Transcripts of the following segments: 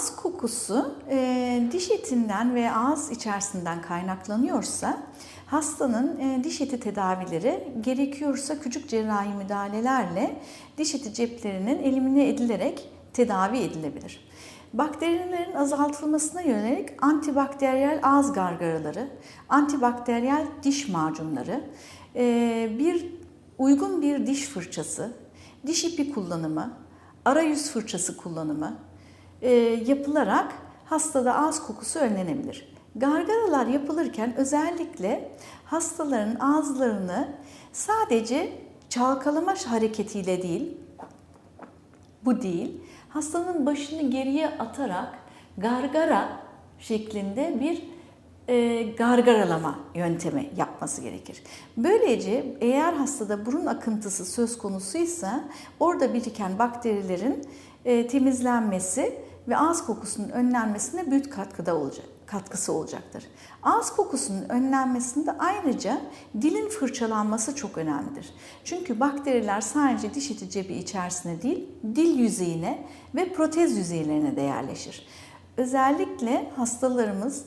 Ağız kokusu e, diş etinden ve ağız içerisinden kaynaklanıyorsa hastanın e, diş eti tedavileri gerekiyorsa küçük cerrahi müdahalelerle diş eti ceplerinin elimine edilerek tedavi edilebilir. Bakterilerin azaltılmasına yönelik antibakteriyel ağız gargaraları, antibakteriyel diş macunları, e, bir uygun bir diş fırçası, diş ipi kullanımı, arayüz fırçası kullanımı e, yapılarak hastada ağız kokusu önlenebilir. Gargaralar yapılırken özellikle hastaların ağızlarını sadece çalkalama hareketiyle değil, bu değil, hastanın başını geriye atarak gargara şeklinde bir e, gargaralama yöntemi yapması gerekir. Böylece eğer hastada burun akıntısı söz konusuysa orada biriken bakterilerin e, temizlenmesi ve ağız kokusunun önlenmesine büyük katkıda olacak katkısı olacaktır. Ağız kokusunun önlenmesinde ayrıca dilin fırçalanması çok önemlidir. Çünkü bakteriler sadece diş eti cebi içerisine değil, dil yüzeyine ve protez yüzeylerine de yerleşir. Özellikle hastalarımız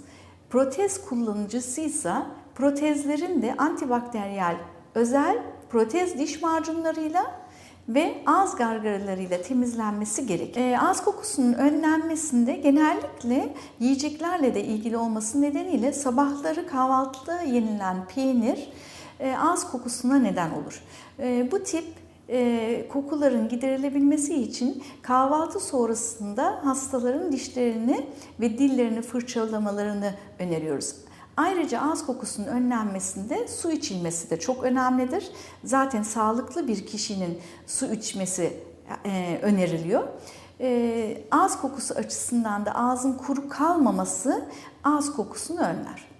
protez kullanıcısıysa protezlerin de antibakteriyel özel protez diş macunlarıyla ve ağız gargaralarıyla temizlenmesi gerekir. E, ağız kokusunun önlenmesinde genellikle yiyeceklerle de ilgili olması nedeniyle sabahları kahvaltıda yenilen peynir e, ağız kokusuna neden olur. E, bu tip e, kokuların giderilebilmesi için kahvaltı sonrasında hastaların dişlerini ve dillerini fırçalamalarını öneriyoruz. Ayrıca ağız kokusunun önlenmesinde su içilmesi de çok önemlidir. Zaten sağlıklı bir kişinin su içmesi e, öneriliyor. E, ağız kokusu açısından da ağzın kuru kalmaması ağız kokusunu önler.